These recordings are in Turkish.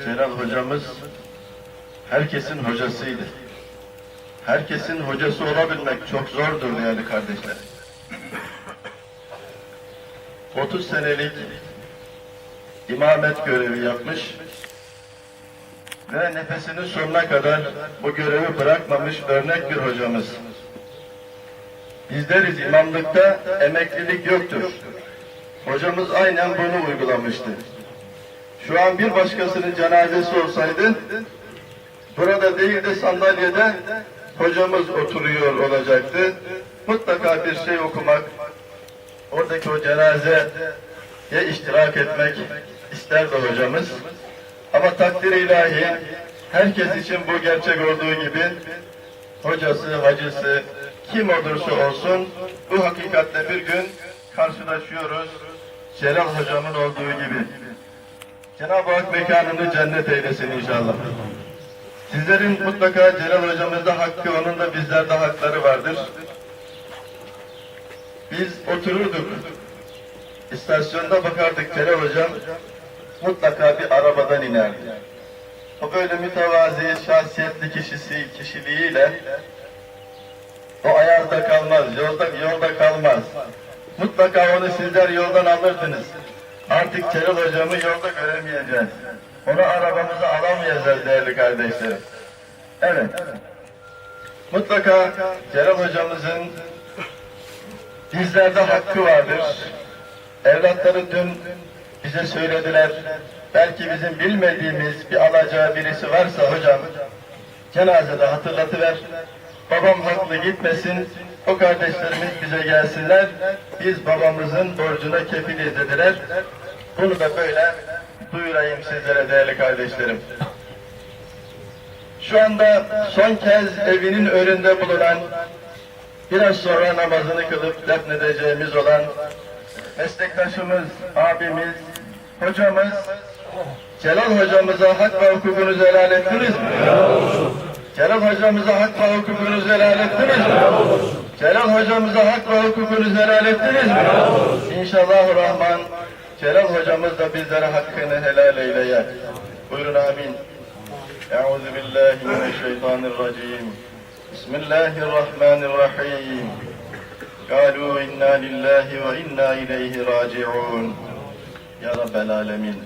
Celal hocamız herkesin hocasıydı. Herkesin hocası olabilmek çok zordur değerli kardeşler. 30 senelik imamet görevi yapmış ve nefesinin sonuna kadar bu görevi bırakmamış örnek bir hocamız. Biz deriz imamlıkta emeklilik yoktur. Hocamız aynen bunu uygulamıştı. Şu an bir başkasının cenazesi olsaydı, burada değil de sandalyede hocamız oturuyor olacaktı. Mutlaka bir şey okumak, oradaki o cenazeye iştirak etmek isterdi hocamız. Ama takdir ilahi, herkes için bu gerçek olduğu gibi, hocası, hacısı, kim olursa olsun, bu hakikatle bir gün karşılaşıyoruz. Celal hocamın olduğu gibi. Cenab-ı Hak mekanını cennet eylesin inşallah. Sizlerin mutlaka Celal hocamızda hakkı, onun da bizlerde hakları vardır. Biz otururduk. İstasyonda bakardık Celal hocam mutlaka bir arabadan inerdi. O böyle mütevazi, şahsiyetli kişisi, kişiliğiyle o ayakta kalmaz, yolda, yolda kalmaz. Mutlaka onu sizler yoldan alırdınız. Artık Celal hocamı yolda göremeyeceğiz. Onu arabamıza alamayacağız değerli kardeşlerim. Evet. Mutlaka Celal hocamızın bizlerde hakkı vardır. Evlatları dün bize söylediler. Belki bizim bilmediğimiz bir alacağı birisi varsa hocam cenazede hatırlatıver. Babam haklı gitmesin. O kardeşlerimiz bize gelsinler. Biz babamızın borcuna kefiliz dediler. Bunu da böyle duyurayım sizlere değerli kardeşlerim. Şu anda son kez evinin önünde bulunan, biraz sonra namazını kılıp defnedeceğimiz olan meslektaşımız, abimiz, hocamız, Celal hocamıza hak ve hukukunuzu helal ettiniz mi? Celal hocamıza hak ve hukukunuzu helal ettiniz mi? Celal hocamıza hak ve hukuku helal ettiniz mi? İnşallah Rahman Celal hocamız da bizlere hakkını helal eyleye. Buyurun amin. Euzu billahi mineşşeytanirracim. Bismillahirrahmanirrahim. Kalu inna lillahi ve inna ileyhi raciun. Ya Rabbel alemin.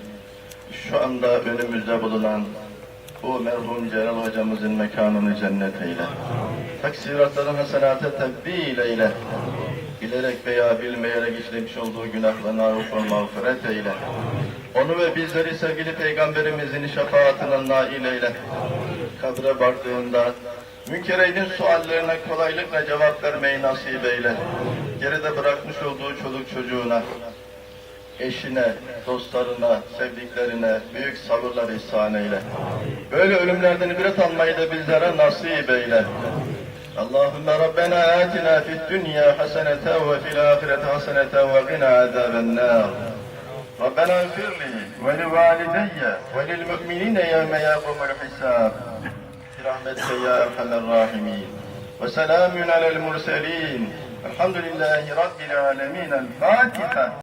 Şu anda önümüzde bulunan bu merhum Celal hocamızın mekanını cennet eyle. Taksiratların hasenate tebbil eyle. Bilerek veya bilmeyerek işlemiş olduğu günahlarına affa mağfiret eyle. Onu ve bizleri sevgili peygamberimizin şefaatine nail eyle. Kabre vardığında Münkereyn'in suallerine kolaylıkla cevap vermeyi nasip eyle. Geride bırakmış olduğu çoluk çocuğuna, eşine, dostlarına, sevdiklerine büyük sabırlar ihsan eyle. Böyle ölümlerden ibret almayı da bizlere nasip eyle. اللهم ربنا آتنا في الدنيا حسنة وفي الآخرة حسنة وقنا عذاب النار. ربنا اغفر لي ولوالدي وللمؤمنين يوم يقوم الحساب. برحمتك يا أرحم الراحمين. وسلام على المرسلين. الحمد لله رب العالمين. الفاتحة.